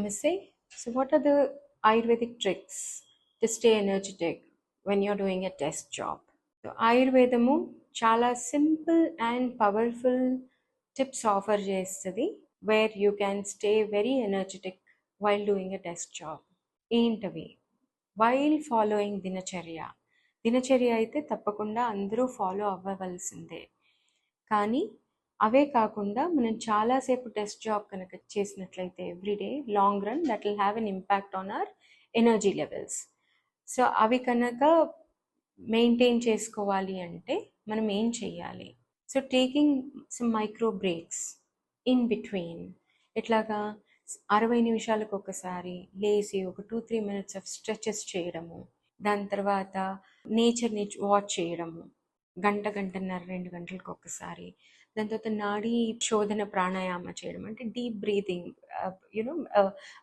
Namaste. So, what are the Ayurvedic tricks to stay energetic when you're doing a desk job? So, ఆయుర్వేదము చాలా simple and powerful tips offer చేస్తుంది where you can stay very energetic while doing a desk job ఏంటవి while following దినచర్య దినచర్య అయితే తప్పకుండా అందరూ follow అవ్వవలసిందే కానీ అవే కాకుండా మనం చాలాసేపు డెస్క్ జాబ్ కనుక చేసినట్లయితే every day long run that will have an impact on our energy levels so అవి కనుక మెయింటైన్ చేసుకోవాలి అంటే మనం ఏం చేయాలి so taking some micro breaks in between ఇట్లాగా అరవై నిమిషాలకు ఒకసారి లేచి ఒక two three minutes of stretches చేయడము. దాని తర్వాత నేచర్ని వాచ్ చేయడము. గంట గంటన్నర రెండు గంటలకు ఒకసారి దాని తర్వాత నాడీ శోధన ప్రాణాయామ చేయడం అంటే deep breathing you know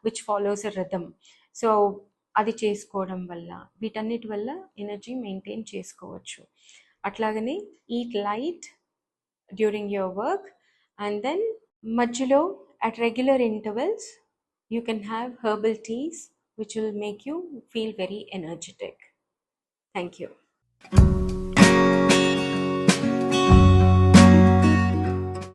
which follows a rhythm. So అది చేసుకోవడం వల్ల వీటన్నిటి వల్ల ఎనర్జీ మెయింటైన్ చేసుకోవచ్చు. అట్లాగనే eat light during your work and then మధ్యలో at regular intervals you can have herbal teas which will make you feel very energetic. Thank you